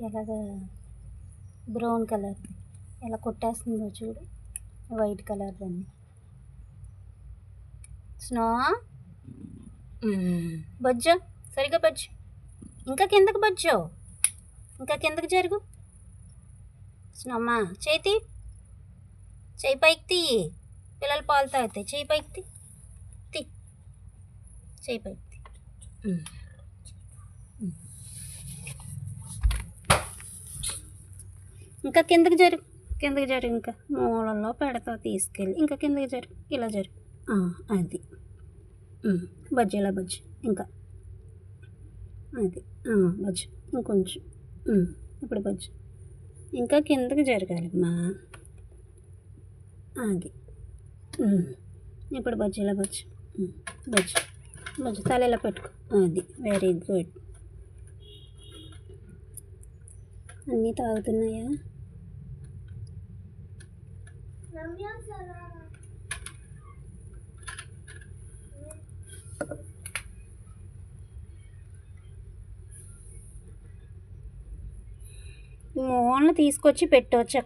ఎలాగ బ్రౌన్ కలర్ది ఎలా కొట్టేస్తుందో చూడు. వైట్ కలర్ దాన్ని స్నో? బొజ్జో? సరిగా బొజ్జు. ఇంకా కిందకి బొజ్జో ఇంకా కిందకి జరుగు. స్నోమ్మా చేతి చేయి పైకి తీ. పిల్లలు పాలు తాగుతాయి. చేయి పైకి తీ. తీ. చేయి పైకి తీ. ఇంకా కిందకి జరు కిందకి జరు ఇంకా మూలల్లో పెడతావు తీసుకెళ్ళి ఇంకా కిందకి జరు ఇలా జరు. అది. ఉమ్. బజ్జి ఇలా బజ్జి ఇంకా. అది బజ్జి ఇంకొంచెం. ఇప్పుడు బజ్జి. ఇంకా కిందకి జరగాలమ్మా. అది ఇప్పుడు బజ్జి ఇలా బజ్జి. బజ్జి బజ్జి. తల ఇలా పెట్టుకో. అది వెరీ గుడ్ అన్నీ తాగుతున్నాయా? మోహన్లు తీసుకొచ్చి పెట్టవచ్చు